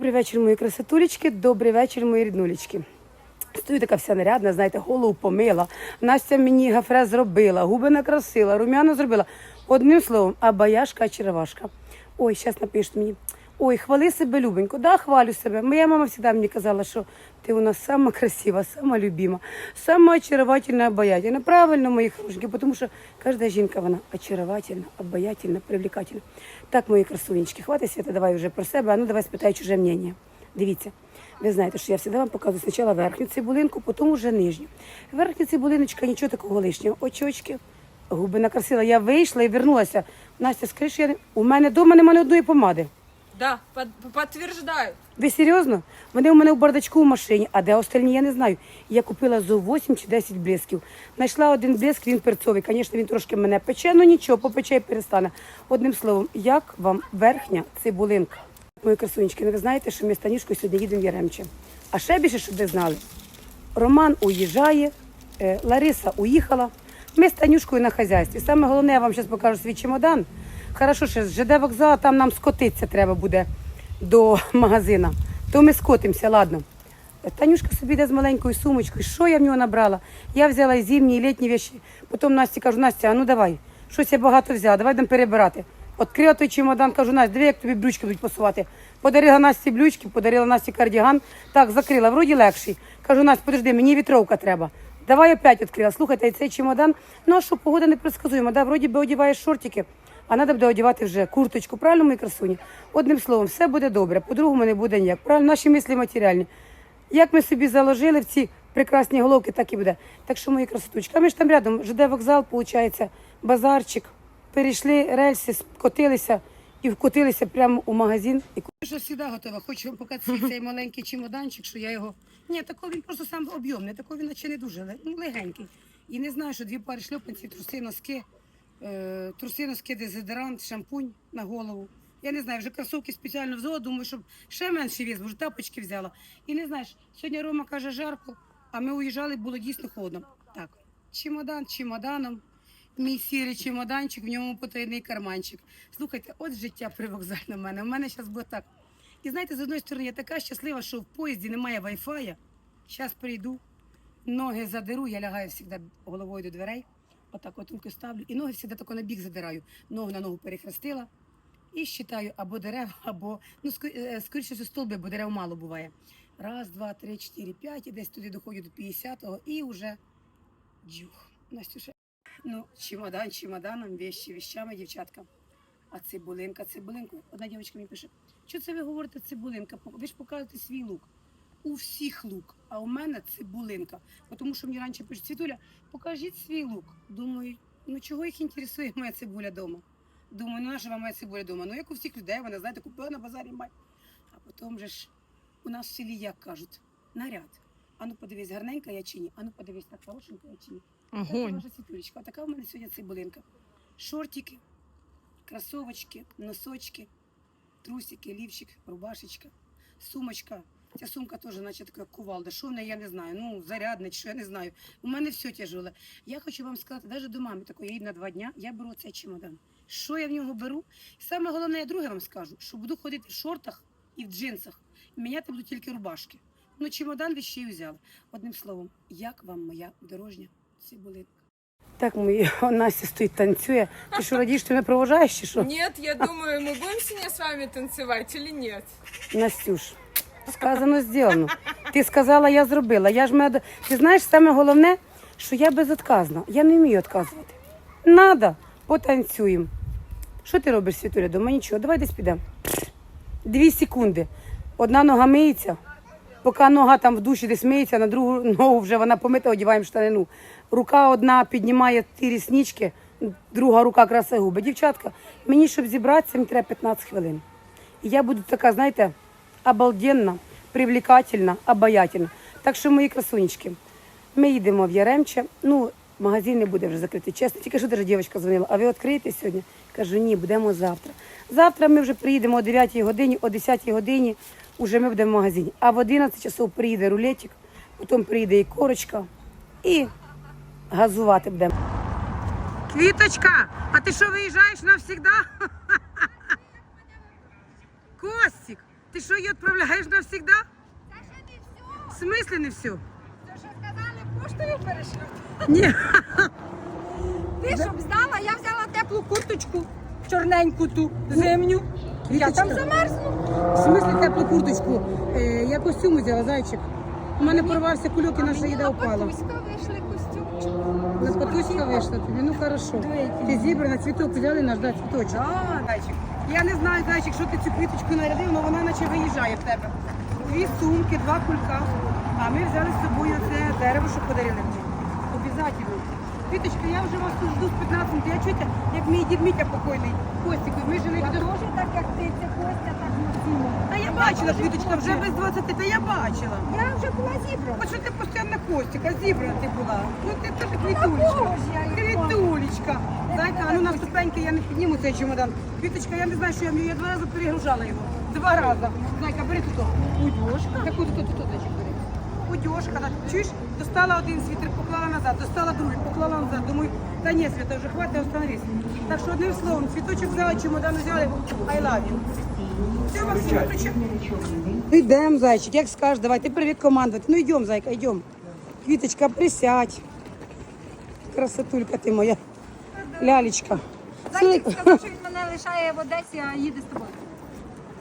Добрий вечір, мої красотулечки, добрий вечір, мої ріднулечки. Стою така вся нарядна, знаєте, голову помила. Настя мені гафре зробила, губи накрасила, рум'яно зробила. Одним словом, абаяшка, очаровашка. Ой, зараз напишуть мені. Ой, хвали себе, любенько. Да, хвалю себе. Моя мама завжди мені казала, що ти у нас сама красива, сама любима, сама очаровательна, обаятельна. Правильно, мої хорошенькі, тому що кожна жінка вона очаровательна, обаятельна, привлекательна. Так, мої красунечки, хватить свята, давай вже про себе, а ну давай спитай чуже мнення. Дивіться. Ви знаєте, що я завжди вам показую спочатку верхню цибулинку, потім вже нижню. Верхня цибулиночка, нічого такого лишнього. Очочки, губи накрасила. Я вийшла і вернулася. Настя, скажи, що я у мене вдома немає одної помади. Да, под- подтверждаю. Ви серйозно? Вони у мене в бардачку в машині, а де остальні, я не знаю. Я купила зо 8 чи 10 блисків. Знайшла один блиск, він перцовий. Звісно, він трошки мене пече, ну нічого, попече і перестане. Одним словом, як вам верхня цибулинка? Мої красунечки, ну ви знаєте, що ми з Танюшкою сьогодні їдемо в Яремче. А ще більше, щоб ви знали, Роман уїжджає, е, Лариса уїхала. Ми з Танюшкою на хазяйстві. Саме головне, я вам зараз покажу свій чемодан. Хорошо, що з ЖД вокзалу там нам скотитися треба буде до магазина. То ми скотимося, ладно. Танюшка собі йде з маленькою сумочкою. Що я в нього набрала? Я взяла і зимні, і літні віші. Потім Насті кажу, Настя, а ну давай, щось я багато взяла, давай будемо перебирати. Відкрила той чемодан, кажу, Настя, диви, як тобі брючки будуть посувати. Подарила Насті брючки, подарила Насті кардіган. Так, закрила, вроді легший. Кажу, Настя, подожди, мені вітровка треба. Давай опять відкрила. Слухайте, цей чемодан, ну а що, погода не предсказуема, да? вроді би одягаєш шортики, а треба буде одягати вже курточку. Правильно, мої красуні? Одним словом, все буде добре, по-другому не буде ніяк. Правильно, наші мислі матеріальні. Як ми собі заложили в ці прекрасні головки, так і буде. Так що, мої красоточки, а ми ж там рядом, ЖД вокзал, виходить, базарчик. Перейшли рельси, скотилися і вкотилися прямо у магазин. І що завжди готова. Хочу вам показати цей маленький чемоданчик, що я його. Ні, такий він просто сам об'ємний, такий він наче не дуже ну, легенький. І не знаю, що дві пари шльопанців, труси, носки, е, труси, дезодорант, шампунь на голову. Я не знаю, вже кросовки спеціально взяла, думаю, щоб ще вес, бо вже тапочки взяла. І не знаєш, сьогодні Рома каже жарко, а ми уїжджали, було дійсно холодно. Так, чемодан чемоданом, мій сірий чемоданчик, в ньому потайний карманчик. Слухайте, от життя привокзальне в мене. У мене зараз було так. І знаєте, з одної сторони, я така щаслива, що в поїзді немає вайфая. Зараз прийду, ноги задеру, я лягаю завжди головою до дверей. Отак от руки ставлю, і ноги завжди тако на бік задираю. Ногу на ногу перехрестила. І считаю або дерева, або ну е, скоріше що столби, бо дерев мало буває. Раз, два, три, чотири, п'ять, і десь туди доходжу до 50-го, і вже джух. Настюша. Ну, чемодан, чемоданом, вещі, вещами, дівчатка. А цибулинка, цибулинка. Одна дівчинка мені пише, що це ви говорите цибулинка? Ви ж показуєте свій лук. У всіх лук, а у мене цибулинка. Тому що мені раніше пишуть, Світуля, покажіть свій лук. Думаю, ну чого їх інтересує моя цибуля вдома? Думаю, ну наша вам моя цибуля вдома? Ну як у всіх людей, вона, знаєте, купила на базарі май. А потім же ж у нас в селі, як кажуть, наряд. Ану подивись, гарненька я чи ні? Ану подивись, так хорошенька я чи ні? Така ваша світулечка. Така у мене сьогодні цибулинка. Шортики, кросовочки, носочки, трусики, лівчик, рубашечка, сумочка. Ця сумка теж, наче така кувалда. Що в неї, я не знаю. Ну, зарядне, що я не знаю. У мене все тяжеле. Я хочу вам сказати, навіть до мами такої, я їду на два дня, я беру цей чемодан. Що я в нього беру? І саме головне, я друге вам скажу, що буду ходити в шортах і в джинсах. Міняти буду тільки рубашки. Ну, чемодан вещей взяла. Одним словом, як вам моя дорожня цибулинка? Так, мої Настя стоїть, танцює. Ти що радієш, ти мене провожаєш чи що? Нет, я думаю, мы будем сегодня с вами танцевать или нет? Настюш, сказано, зроблено. Ти сказала, я зробила. Я ж мед... Ти знаєш, саме головне, що я безотказна. Я не вмію відказувати. Надо, потанцюємо. Що ти робиш, Світуля, дома? Нічого, давай десь підемо. Дві секунди. Одна нога миється, поки нога там в душі десь миється, на другу ногу вже вона помита, одягаємо штанину. Рука одна піднімає ті ріснички, друга рука красає губи. Дівчатка, мені, щоб зібратися, мені треба 15 хвилин. І я буду така, знаєте, обалденна, привлекательна, обаятельна. Так що, мої красунечки, ми їдемо в Яремче. Ну, магазин не буде вже закритий. Чесно, тільки що даже дівчинка дзвонила, а ви відкриєте сьогодні? Кажу, ні, будемо завтра. Завтра ми вже приїдемо о 9 годині, о 10 годині вже ми будемо в магазині. А в 11 часов приїде рулетик, потім приїде і корочка, і газувати будемо. Квіточка, а ти що виїжджаєш навсегда? Костік, Ти що її відправляєш навсегда? Та ще не все. В смислі не все? То що сказали, поштою перешлють. Ні. Ти щоб знала, я взяла теплу курточку, чорненьку ту, зимню. Я там замерзну. В смислі теплу курточку. Е, я костюм взяла, зайчик. У мене порвався кульок і наша їда впала. Патуська вийшли костюмчик. Вийшла тобі, ну хорошо. Ти зібрана, цвіток взяли наш, да, цвіточок. Да. Зайчик. Я не знаю, зайчик, якщо ти цю квіточку нарядив, але вона наче виїжджає в тебе. Дві сумки, два кулька. А ми взяли з собою це дерево, що подарили мені. Обязательно. Квіточка, я вже вас тут жду з 15. Я чуєте, як мій дід Мітя покойний. Костіку, ми жили від так, як ти, це Костя, так Максима. Бачила, квіточка, вже без 20, та я бачила. Я вже була зібрана. От що ти постійно Костіка, зібрана ти була. Ну ти теж квітулечка. Квітулечка. Зайка, ну на ступеньки я не підніму цей чемодан. Квіточка, я не знаю, що я вмію. Я два рази перегружала його. Два рази. Зайка, бери тут. Удьошка. Таку тут, тут, тут, бери. Удьошка. Чуєш? Достала один світер, поклала назад, достала другий, поклала назад. Думаю, та ні, Свята, вже хватить, остановись. Так що одним словом, цвіточок взяла, чемодан взяли. I love you. Все, Максим. Ну йдемо, зайчик, як скажеш, давай, ти привіт командувати. Ну йдемо, зайка, йдемо. Квіточка, присядь. Красотулька ти моя. Лялечка. Зайчик сказав, що він мене лишає в Одесі, а їде з тобою.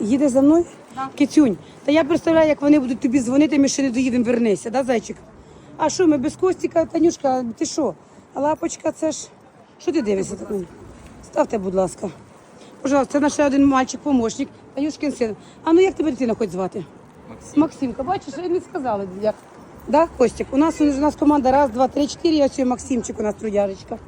Їде за мною? Да. Кицюнь. Та я представляю, як вони будуть тобі дзвонити, ми ще не доїдемо, вернися, да, зайчик? А що, ми без Костіка, Танюшка, ти що? А лапочка, це ж. Що ти дивишся таку? Ставте, будь ласка. Пожалуйста, це наш один мальчик, помощник, Танюшкин син. А ну як тебе дитина хоч звати? Максим. Максимка, бачиш, не сказали, як. Да, Костік? У нас, у нас команда раз, два, три, чотири, і ось і Максимчик у нас трудяжечка.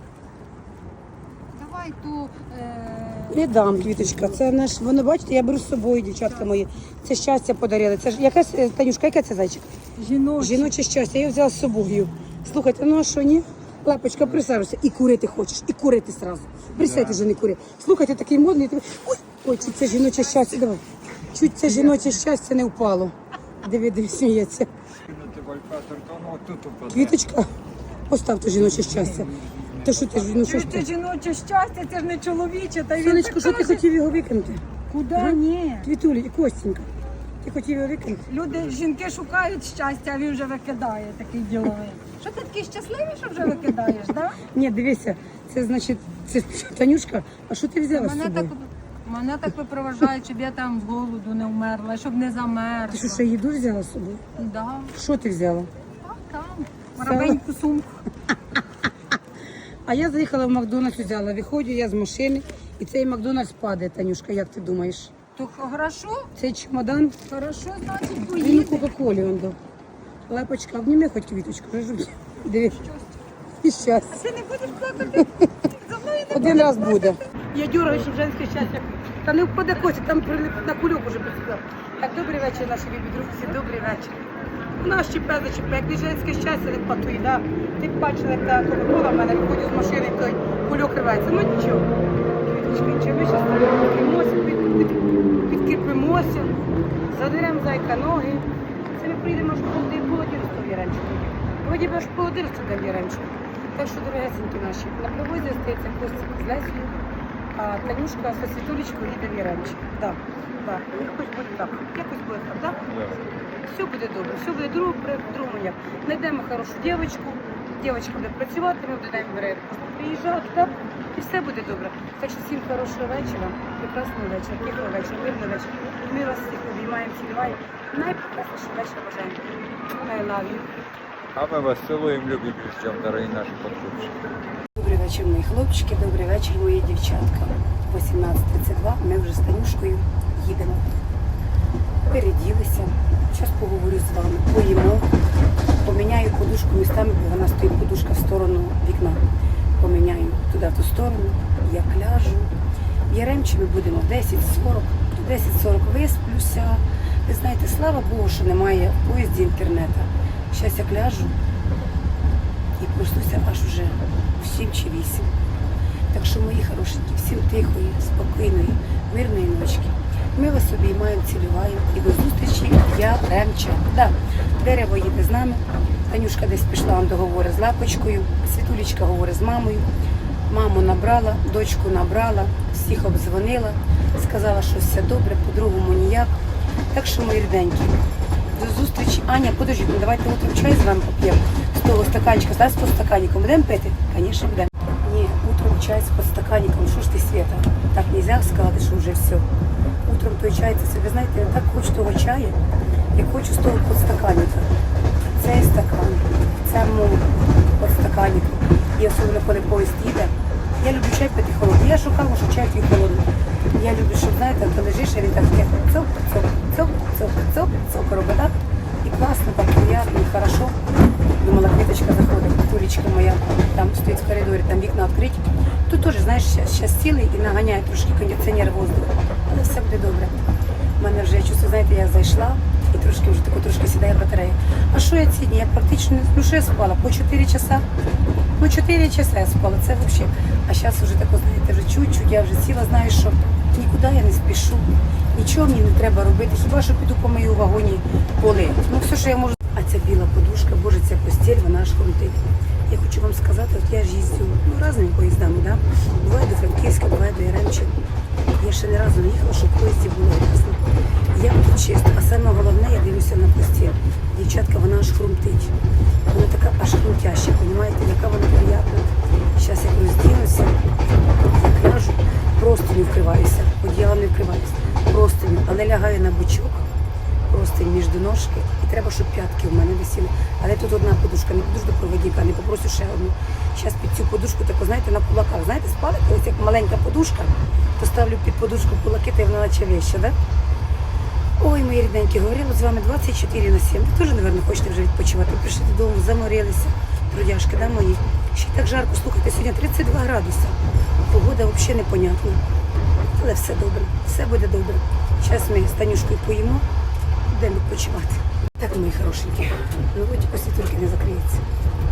Давай ту. Е... Не дам, квіточка. Це наш, воно бачите, я беру з собою, дівчатка мої. Це щастя подарили. Це ж якась, е, Танюшка, яке це зайчик? Жіночі. Жіноче щастя, я його взяла з собою. Слухайте, ну а що ні? Лапочка, присаджуйся. І курити хочеш, і курити сразу. Присядь вже не кури. Слухайте, такий модний. Ой, ой, чуть це жіноче щастя. Давай. Чуть це жіноче щастя не впало. Диви, диви, сміється. Квіточка, постав то жіноче щастя. Та що ти ж, ну що ж Це ти? жіноче щастя, це ж не чоловіче. Та й він Сонечко, так що ти каже. хотів його викинути? Куди? Га? Ні. Квітулі і Костенька. Ти хотів його викинути? Люди, жінки шукають щастя, а він вже викидає такий діловий. Що ти такий щасливий, що вже викидаєш, так? Ні, дивися, це значить, це Танюшка, а що ти взяла з Мене так, собою? мене так випроважають, щоб я там з голоду не вмерла, щоб не Ти що, ще їду взяла з собою? Да. Що ти взяла? Так, там. Марабеньку сумку. А я заїхала в Макдональдс, взяла, виходжу я з машини, і цей Макдональдс падає, Танюшка, як ти думаєш? То хорошо, Цей чемодан, хорошо, значить він у поїде. Кока-Колі он дав. Лапочка, обніми хоч квіточку, кажу. Диви. І щастя. Ти не будеш плакати? За мною не Один раз буде. Я дюраю, щоб женське щастя. Та не впаде коці, там прилип- на кульок уже присідав. Так, добрий вечір, наші любі друзі, добрий вечір. За чіпе, як женське щастя, не патує, да? Ти бачила, як та кока-кола в мене виходить з машини, той кульок ривається. Ну нічого. Квіточки, чи ми зараз підкріпимося, під, під, підкріпимося, задеремо зайка ноги. Це ми прийдемо аж по полодірство в Яремчику. Вроді би аж полодірство де в Яремчику. Так що, дорогесенькі наші, на привозі остається Костик з Лесією, а Танюшка зі Світулечкою їде в Яремчик. Так. Ну, якось буде так. Якось буде так, так? Все буде добре, все буде другому як. Знайдемо хорошу дівчинку, дівчинка буде працювати, ми будемо бере приїжджати, так? І все буде добре. Так що всім хорошого вечора, прекрасного вечора, тихого вечора, мирного вечора. Ми вас всіх обіймаємо, цілюваємо. Найпрекрасніший вечір бажаємо. I love you. А ми вас цілуємо, любимо і ждемо, дорогі наші подписчики. Добрий вечір, мої хлопчики, добрий вечір, мої дівчатка. 18.32, ми вже з Танюшкою їдемо. Переділися. Зараз поговорю з вами. Поїмо. Поміняю подушку містами, бо вона стоїть подушка в сторону вікна. Поміняю туди ту сторону. Я ляжу. В Яремчі ми будемо в 10.40. До 10.40 висплюся. Ви знаєте, слава Богу, що немає в поїзді інтернету. Зараз я ляжу і проснуся аж уже в 7 чи 8. Так що, мої хорошенькі, всім тихої, спокійної, мирної ночки. Ми вас обіймаємо, цілюваємо і до зустрічі я Ремча. Да, дерево їде з нами. Танюшка десь пішла он договори з лапочкою, Світулечка говорить з мамою. Маму набрала, дочку набрала, всіх обдзвонила, сказала, що все добре, по-другому ніяк. Так що, мої ріденькі, до зустрічі. Аня, подожди, ну давайте утром чай з вами поп'ємо. З того стаканчика, з того стаканчиком. Будемо пити? Звісно, будемо. Ні, утром чай з подстаканником. Що ж ти, Света? Так нельзя сказати, що вже все. Утром той чай, це, ви знаєте, я так хочу того чаю, як хочу з того подстаканника. Цей стакан, це мов подстаканник. І особливо, коли поїзд їде. Я люблю чай пити холодний. Я шукала, що чай п'ю холодний. Я люблю, щоб, знаєте, ти лежиш, а він так цоп, цоп, цоп, цоп, цоп, цоп робить, так? І класно, так приємно, і хорошо. Думала, квіточка заходить, курічка моя, там стоїть в коридорі, там вікна відкриті. Тут теж, знаєш, зараз цілий і наганяє трошки кондиціонер воздух. Буде добре. У мене вже я чувствую, знаєте, я зайшла і трошки вже тако трошки сідає батарея. А що я ці дні? Я практично, ну що я спала? По 4 часа? Ну, 4 часа я спала, це взагалі. А зараз вже тако, знаєте, вже чуть-чуть, я вже сіла, знаю, що нікуди я не спішу, нічого мені не треба робити, хіба що піду по мою вагоні поли. Ну все, що я можу. А ця біла подушка, боже, ця постіль, вона аж хрумтить. Я хочу вам сказати, от я ж їздю ну, різними поїздами, да? буває до Франківська, буває до Яремча. Я ще не разу не їхала, щоб поїзді було ясно. Я тут чисто, а саме головне, я дивлюся на постіль. Дівчатка, вона аж хрумтить. Вона така аж хрумтяща, розумієте, яка вона приятна. Зараз я роздінуся, як ляжу, не вкриваюся, одіялом не вкриваюся, простиню, але лягаю на бочок, простинь між ножки, і треба, щоб п'ятки в мене висіли. Але тут одна подушка, не піду до проводника, не попрошу ще одну. Зараз під цю подушку, таку, знаєте, на кулаках. Знаєте, спали, ось як маленька подушка, то ставлю під подушку кулаки, та вона наче веща, да? Ой, мої рідненькі, говорила з вами 24 на 7. Ви теж, мабуть, хочете вже відпочивати. Прийшли додому, заморилися. Трудяшки, да, мої? Ще так жарко, слухайте, сьогодні 32 градуси. Погода взагалі непонятна. Але все добре, все буде добре. Зараз ми з Танюшкою поїмо, будемо відпочивати. Так, мої хорошенькі, ви після турки не закриється.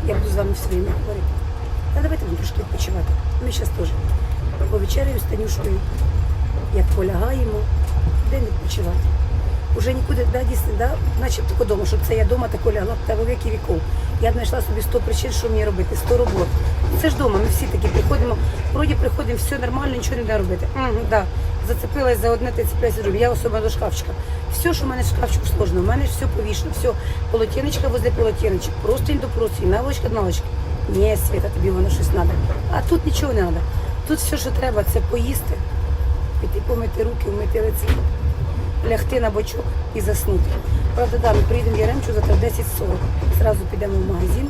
Я буду з вами все время говорити. Та давайте будемо трошки відпочивати. Ми зараз теж повечеряємо з Танюшкою, як полягаємо, будемо відпочивати. Уже нікуди, да, дійсно, да, начебто тако дома, щоб це я дома тако лягла та віки віков. Я б знайшла собі 100 причин, що мені робити, 100 робот. Це ж дома, ми всі такі приходимо, вроді приходимо, все нормально, нічого не треба робити. Угу, да. Зацепилась за одне, ти цепляйся за друге. Я особливо до шкафчика. Все, що в мене в шкафчику сложно, у мене все повішено, все, полотенечка возле полотенечок, простинь до простинь, наволочка до наволочки. Ні, Світа, тобі воно щось треба. А тут нічого не треба. Тут все, що треба, це поїсти, піти помити руки, вмити лице лягти на бочок і заснути. Правда, да, ми приїдемо в Яремчу в 10.40. Зразу підемо в магазин,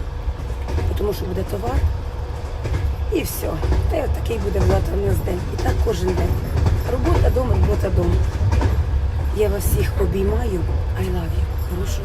тому що буде товар. І все. Та й от такий буде завтра у нас день. І так кожен день. Робота дома, робота дома. Я вас всіх обіймаю. I love you. Хорошого.